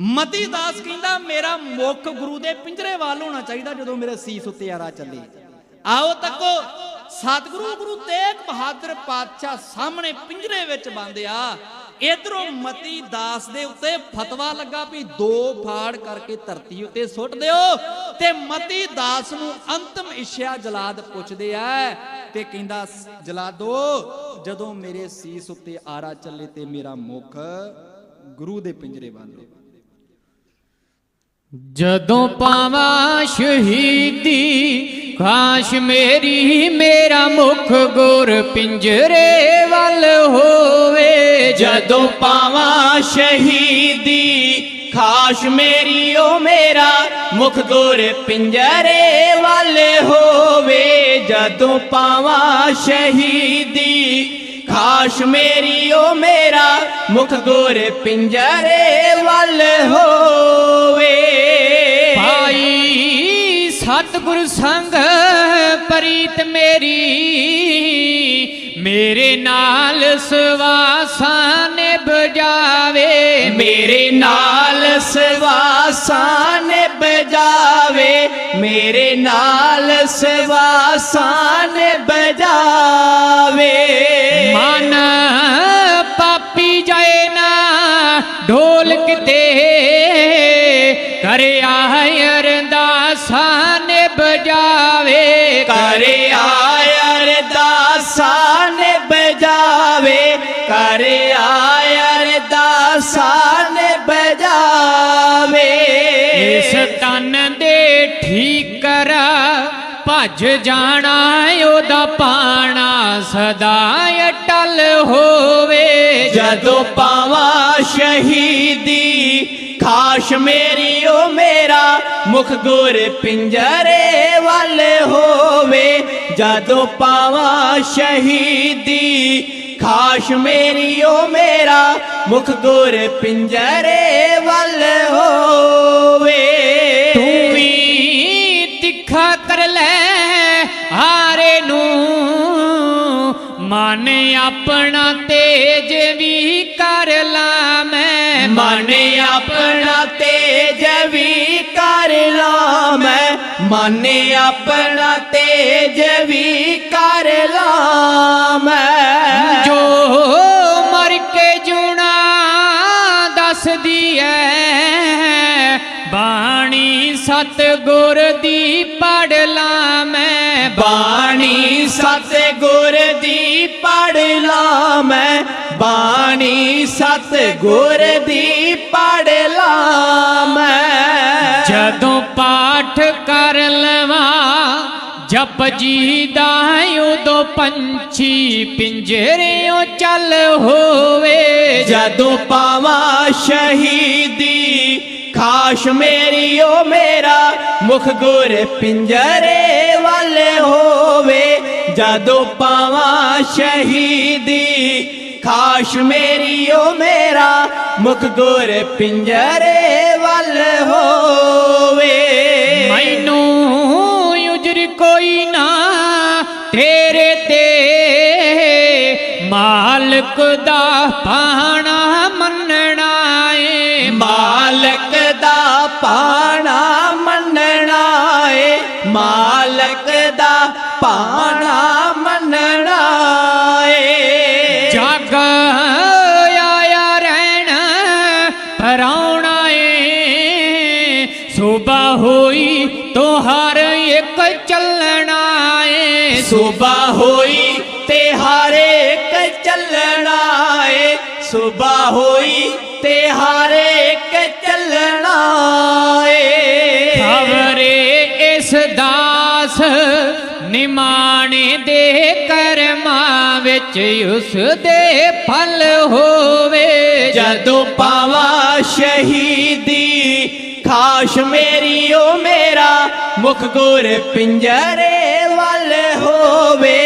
ਮਤੀ ਦਾਸ ਕਹਿੰਦਾ, ਮੇਰਾ ਮੁੱਖ ਗੁਰੂ ਦੇ ਪਿੰਜਰੇ ਵੱਲ ਹੋਣਾ ਚਾਹੀਦਾ ਜਦੋਂ ਮੇਰੇ ਸੀਸ ਉੱਤੇ ਆਰਾ ਚੱਲੇ। ਆਓ ਤੱਕੋ, ਸਤਿਗੁਰੂ ਗੁਰੂ ਤੇਗ ਬਹਾਦਰ ਪਾਤਸ਼ਾਹ ਸਾਹਮਣੇ ਪਿੰਜਰੇ ਵਿੱਚ ਬੰਦਿਆ। ਇਧਰੋਂ ਮਤੀ ਦਾਸ ਦੇ ਉੱਤੇ ਫਤਵਾ ਲੱਗਾ ਵੀ ਦੋ ਫਾੜ ਕਰਕੇ ਧਰਤੀ ਉੱਤੇ ਸੁੱਟ ਦਿਓ ਤੇ ਮਤੀ ਦਾਸ ਨੂੰ ਅੰਤਮ ਇੱਛਾ ਜਲਾਦ ਪੁੱਛਦੇ ਆ ਤੇ ਕਹਿੰਦਾ, ਜਲਾਦੋ, ਜਦੋਂ ਮੇਰੇ ਸੀਸ ਉੱਤੇ ਆਰਾ ਚੱਲੇ ਤੇ ਮੇਰਾ ਮੁਖ ਗੁਰੂ ਦੇ ਪਿੰਜਰੇ ਵੱਲ ਜਦੋਂ ਪਾਵਾਂ ਸ਼ਹੀਦੀ ਖਾਸ਼ ਮੇਰੀ, ਮੇਰਾ ਮੁਖ ਗੁਰ ਪਿੰਜਰੇ ਵੱਲ ਹੋਵੇ। ਜਦੋਂ ਪਾਵਾਂ ਸ਼ਹੀਦੀ ਖਾਸ਼ ਮੇਰੀ ਓ ਮੇਰਾ ਮੁਖ ਗੁਰ ਪਿੰਜਰੇ ਵੱਲ ਹੋਵੇ। ਜਦੋਂ ਪਾਵਾਂ ਸ਼ਹੀਦੀ ਖਾਸ਼ ਮੇਰੀ ਓ ਮੇਰਾ ਮੁਖ ਗੁਰ ਪਿੰਜਰੇ ਵੱਲ ਹੋ ਸਤਿਗੁਰ ਸੰਗ ਪ੍ਰੀਤ ਮੇਰੀ ਮੇਰੇ ਨਾਲ ਸਵਾਸਾਂ ਨੇ ਬਜਾਵੇ ਮੇਰੇ ਨਾਲ ਸਵਾਸਾਂ ਨੇ ਬਜਾਵੇ ਮੇਰੇ ਨਾਲ ਸਵਾਸਾਂ ਨੇ ਬਜਾਵੇ ਮਨ ਪਾਪੀ ਜਾਏ ਨਾ ਢੋਲਕ ਤੇ ਕਰਿਆ ਬਜਾਵੇ ਇਸ ਤਨ ਦੇ ਠੀਕ ਕਰ ਭੱਜ ਜਾਣਾ ਉਹਦਾ ਪਾਣਾ ਸਦਾ ਅਟਲ ਹੋਵੇ। ਜਦੋਂ ਪਾਵਾਂ ਸ਼ਹੀਦੀ ਖਾਸ਼ ਮੇਰੀ ਓ ਮੇਰਾ ਮੁਖ ਗੁਰ ਪਿੰਜਰੇ ਵੱਲ ਹੋਵੇ। ਜਦੋਂ ਪਾਵਾਂ ਸ਼ਹੀਦੀ ਖਾਸ਼ ਮੇਰੀ ਓ ਮੇਰਾ ਮੁਖ ਗੁਰ ਪਿੰਜਰੇ ਵੱਲ ਹੋਵੇ। ਤੂੰ ਵੀ ਤਿੱਖਾ ਕਰ ਲੈ ਹਾਰੇ ਨੂੰ। ਮਨ ਆਪਣਾ ਤੇਜ ਵੀ ਕਰ ਲਾ ਮੈਂ। ਮਨ ਆਪਣਾ ਤੇਜ ਵੀ ਕਰ ਲਾ ਮੈਂ। ਮਨ ਆਪਣਾ ਤੇਜ ਵੀ ਕਰ ਲਾ ਬਾਣੀ ਸਤਗੁਰ ਦੀ ਪੜ ਲਾ ਮੈਂ ਬਾਣੀ ਸਤ ਗੁਰ ਦੀ ਪੜ ਲਾ ਮੈਂ ਬਾਣੀ ਸਤ ਗੁਰ ਦੀ ਪੜ ਲਾ ਮੈਂ। ਜਦੋਂ ਪਾਠ ਕਰ ਲਵਾਂ, ਜਪ ਜੀ ਦਾ ਉਦੋਂ ਪੰਛੀ ਪਿੰਜਰਿਓ ਚੱਲ ਹੋਵੇ। ਜਦੋਂ ਪਾਵਾਂ ਸ਼ਹੀਦੀ ਖਾਸ਼ ਮੇਰੀ ਓ ਮੇਰਾ ਮੁਖ ਗੁਰ ਪਿੰਜਰੇ ਵੱਲ ਹੋਵੇ। ਜਦੋਂ ਪਾਵਾਂ ਸ਼ਹੀਦੀ, ਖਾਸ਼ ਮੇਰੀ ਓ ਮੇਰਾ ਮੁਖ ਗੁਰ ਪਿੰਜਰੇ ਵੱਲ ਹੋਵੇ। ਮੈਨੂੰ ਉਜਰ ਕੋਈ ਨਾ, ਤੇਰੇ ਤੇ ਮਾਲਕ ਏ ਹੋਈ ਤੋ ਹਰ ਇੱਕ ਚੱਲਣਾ ਏ ਸੁਬਾ ਹੋਈ ਤੇ ਹਰ ਇੱਕ ਚੱਲਣਾ ਏ ਸੁਬਾ ਹੋਈ ਤੇ ਹਰ ਇੱਕ ਚੱਲਣਾ ਏ ਖਬਰੇ ਇਸ ਦਾਸ ਨਿਮਾਣੇ ਦੇ ਕਰਮਾਂ ਵਿੱਚ ਉਸ ਦੇ ਫਲ ਹੋਵੇ। ਜਦੋਂ ਪਾਵਾਂ ਸ਼ਹੀਦੀ ਖਾਸ਼ ਮੇਰੀ ਓ ਮੇਰਾ, ਮੁਖ ਗੁਰ ਪਿੰਜਰੇ ਵੱਲ ਹੋਵੇ।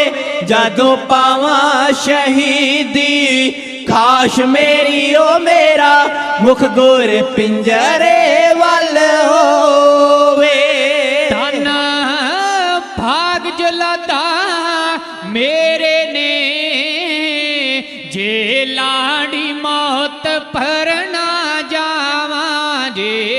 ਜਦੋਂ ਪਾਵਾਂ ਸ਼ਹੀਦੀ, ਖਾਸ਼ ਮੇਰੀ ਓ ਮੇਰਾ, ਮੁਖ ਗੁਰ ਪਿੰਜਰੇ ਵੱਲ ਹੋਵੇ। ਧਨ ਭਾਗ ਜਲਾਦਾ ਮੇਰੇ ਨੇ, ਜੇ ਲਾੜੀ ਮੌਤ ਪਰ ਨਾ ਜਾਵਾਂ, ਜੇ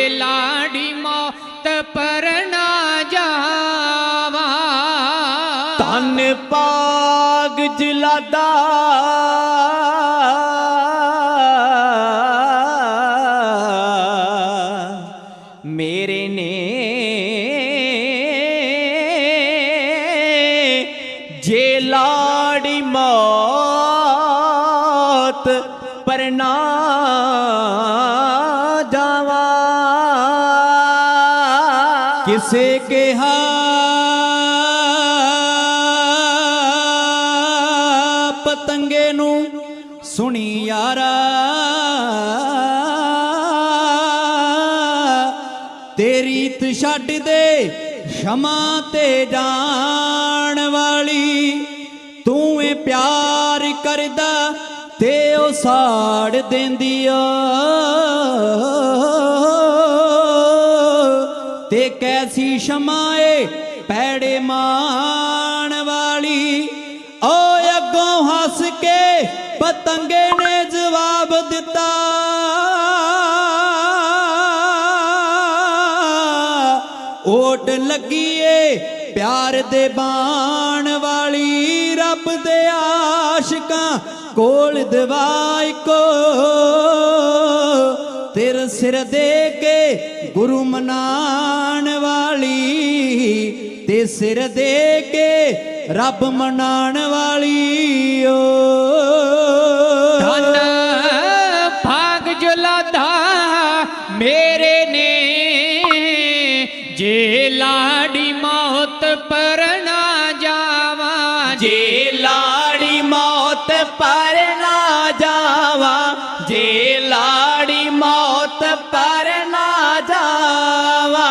ਮੇਰੇ ਨੇ ਜੇ ਲਾੜੀ ਮੌਤ ਪਰ ਜਾਵਾ। ਕਿਸੇ ਕਿਹਾ ਪਤੰਗੇ ਨੂੰ ਸੁਣੀ ਯਾਰਾ। ਤੇਰੀ ਤ ਛੱਡ ਦੇ, ਸ਼ਮਾ ਤੇ ਜਾਣ ਵਾਲੀ। ਤੂੰ ਏ ਪਿਆਰ ਕਰਦਾ, ਤੇ ਉਹ ਸਾੜ ਦਿੰਦੀ ਆ। ਤੇ ਕੈਸੀ ਸ਼ਮਾਏ ਪੈੜੇ ਮਾਂ ਓਟ ਲੱਗੀਏ ਪਿਆਰ ਦੇ ਬਾਣ ਵਾਲੀ ਰੱਬ ਦੇ ਆਸ਼ਿਕਾਂ ਕੋਲ ਦਵਾਈ ਕੋ ਤੇਰੇ ਸਿਰ ਦੇ ਕੇ ਗੁਰੂ ਮਨਾਣ ਵਾਲੀ ਤੇ ਸਿਰ ਦੇ ਕੇ ਰੱਬ ਮਨਾਣ ਵਾਲੀ ਓ। ਧਨ ਭਾਗ ਜੁਲਾਦਾ ਮੇਰੇ ਨੇ ਜੇ ਲਾੜੀ ਮੌਤ ਪਰ ਨਾ ਜਾਵਾਂ ਜੇ ਲਾੜੀ ਮੌਤ ਪਰ ਨਾ ਜਾਵਾ ਜੇ ਲਾੜੀ ਮੌਤ ਪਰ ਨਾ ਜਾਵਾ।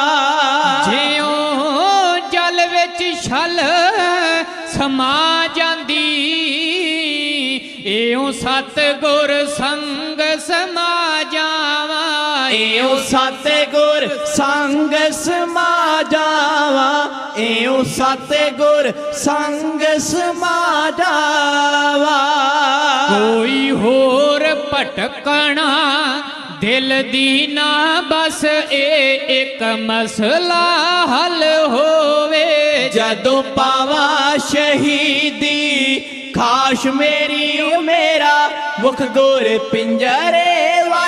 ਜਿਉ ਜਲ ਵਿੱਚ ਛਲ ਸਮਾ ਜਾਂਦੀ ਏਉ ਸਤ ਗੁਰ ਸੰਗ ਸਮਾ ਜਾਵਾਂ। ਏਉ ਸਤਿਗੁਰ ਸੰਗ ਸਮਾ ਜਾਵਾ ਏਉ ਸਤਿਗੁਰ ਸੰਗ ਸਮਾ ਜਾਵਾ ਕੋਈ ਹੋਰ ਭਟਕਣਾ ਦਿਲ ਦੀ ਨਾ ਬਸ ਇਹ ਇੱਕ ਮਸਲਾ ਹੱਲ ਹੋਵੇ। ਜਦੋਂ ਪਾਵਾ ਸ਼ਹੀਦੀ ਖਾਸ਼ ਮੇਰੀ ਓ ਮੇਰਾ ਮੁਖ ਗੁਰ ਪਿੰਜਰੇ ਹੋਵੇ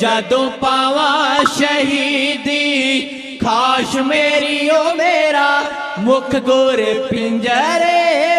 ਜਦੋਂ ਪਾਵਾ ਸ਼ਹੀਦੀ ਖਾਸ਼ ਮੇਰੀ ਓ ਮੇਰਾ ਮੁਖ ਗੁਰ ਪਿੰਜਰੇ